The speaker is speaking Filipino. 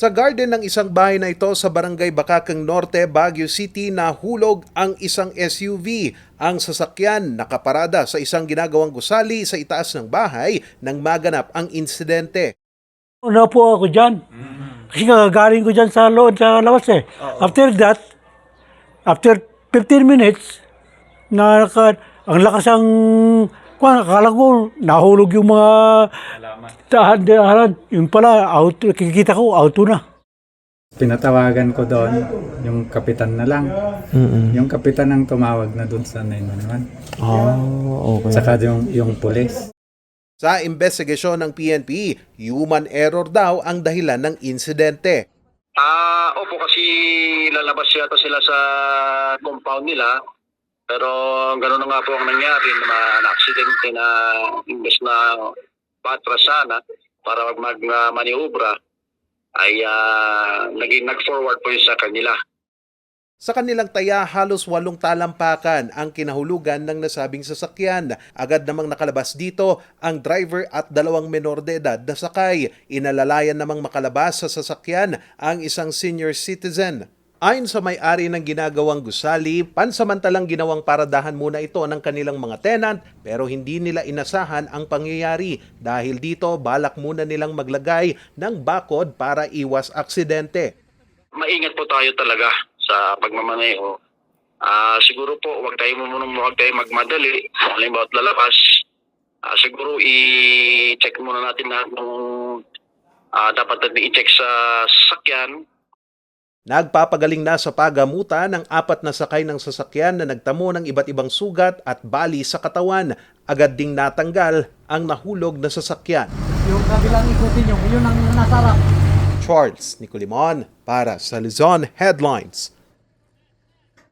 Sa garden ng isang bahay na ito sa Barangay Bakakang Norte, Baguio City, nahulog ang isang SUV. Ang sasakyan nakaparada sa isang ginagawang gusali sa itaas ng bahay nang maganap ang insidente. Naupo ako dyan. Kasi kagagaling ko dyan sa loob, sa labas eh. After that, after 15 minutes, na ang lakas ang, kung akala ko, nahulog yung mga tahan, tahan. Yung pala, auto, kikita ko, auto na. Pinatawagan ko doon, yung kapitan na lang. Yung kapitan ang tumawag na doon sa 911. Ah, okay. Saka yung, yung pulis. Sa investigasyon ng PNP, human error daw ang dahilan ng insidente. Ah, opo kasi lalabas yata sila sa compound nila. Pero gano'n na nga po ang nangyari na na-aksidente na imbes na patras sana para mag uh, maniobra ay ah, naging nag-forward po yun sa kanila. Sa kanilang taya, halos walong talampakan ang kinahulugan ng nasabing sasakyan. Agad namang nakalabas dito ang driver at dalawang menor de edad na sakay. Inalalayan namang makalabas sa sasakyan ang isang senior citizen. Ayon sa may-ari ng ginagawang gusali, pansamantalang ginawang paradahan muna ito ng kanilang mga tenant pero hindi nila inasahan ang pangyayari. Dahil dito, balak muna nilang maglagay ng bakod para iwas aksidente. Maingat po tayo talaga sa pagmamaneho. Ah, siguro po, wag tayo muna wag tayo magmadali. Halimbawa at lalabas, ah, siguro i-check muna natin lahat ng ah, dapat natin i-check sa sasakyan. Nagpapagaling na sa pagamutan ng apat na sakay ng sasakyan na nagtamo ng iba't ibang sugat at bali sa katawan. Agad ding natanggal ang nahulog na sasakyan. Yung kabilang ikutin nyo, yun ang nasarap. Charles Nicolimon para sa Luzon Headlines.